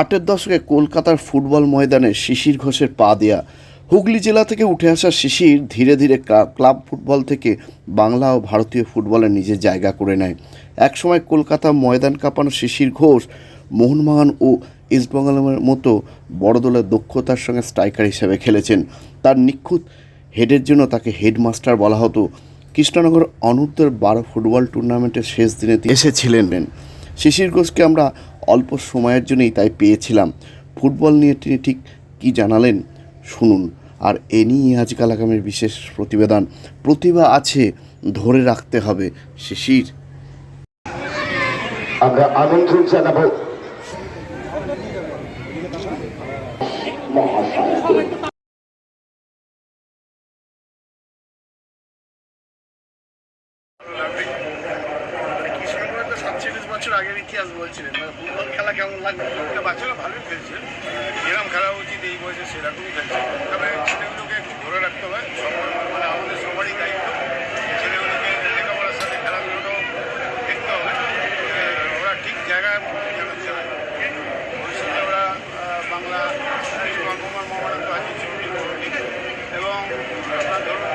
আটের দশকে কলকাতার ফুটবল ময়দানে শিশির ঘোষের পা দেয়া। হুগলি জেলা থেকে উঠে আসা শিশির ধীরে ধীরে ক্লাব ফুটবল থেকে বাংলা ও ভারতীয় ফুটবলে নিজের জায়গা করে নেয়। একসময় কলকাতা ময়দান কাঁপানো শিশির ঘোষ, মোহনবাগান ও ইস্টবেঙ্গলের মতো বড় দলের দক্ষতার সঙ্গে স্ট্রাইকার হিসেবে খেলেছেন। তার নিখুঁত হেডের জন্য তাকে হেডমাস্টার বলা হতো। কৃষ্ণনগর অনূর্ধ্ব বারো ফুটবল টুর্নামেন্টের শেষ দিনে এসেছিলেন। শিশির ঘোষকে আমরা অল্প সময়ের জন্যই তাই পেয়েছিলাম। ফুটবল নিয়ে তিনি ঠিক কী জানালেন, শুনুন। আর এ নিয়ে আজকাল আগামের বিশেষ প্রতিবেদন। প্রতিভা আছে, ধরে রাখতে হবে, শিশির। আমরা আমন্ত্রণ জানাব। কৃষ্ণনগরে পঞ্চাশ বছর আগের ইতিহাস বলছিলেন মানে ফুটবল খেলা কেমন লাগবে বাচ্চারা ভালোই খেলছে। যেরকম খেলা উচিত এই বয়সে সেরকমই খেলছে। তবে ছেলেগুলোকে একটু ধরে রাখতে হয়। সবার মানে আমাদের সবারই দায়িত্ব। ছেলেগুলোকে লেখাপড়ার সাথে খেলাধুলোটাও দেখতে হবে। ওরা ঠিক জায়গায় ভবিষ্যতে ওরা বাংলা কর্মমান মহামানন্দ ছবি এবং আপনার ধরুন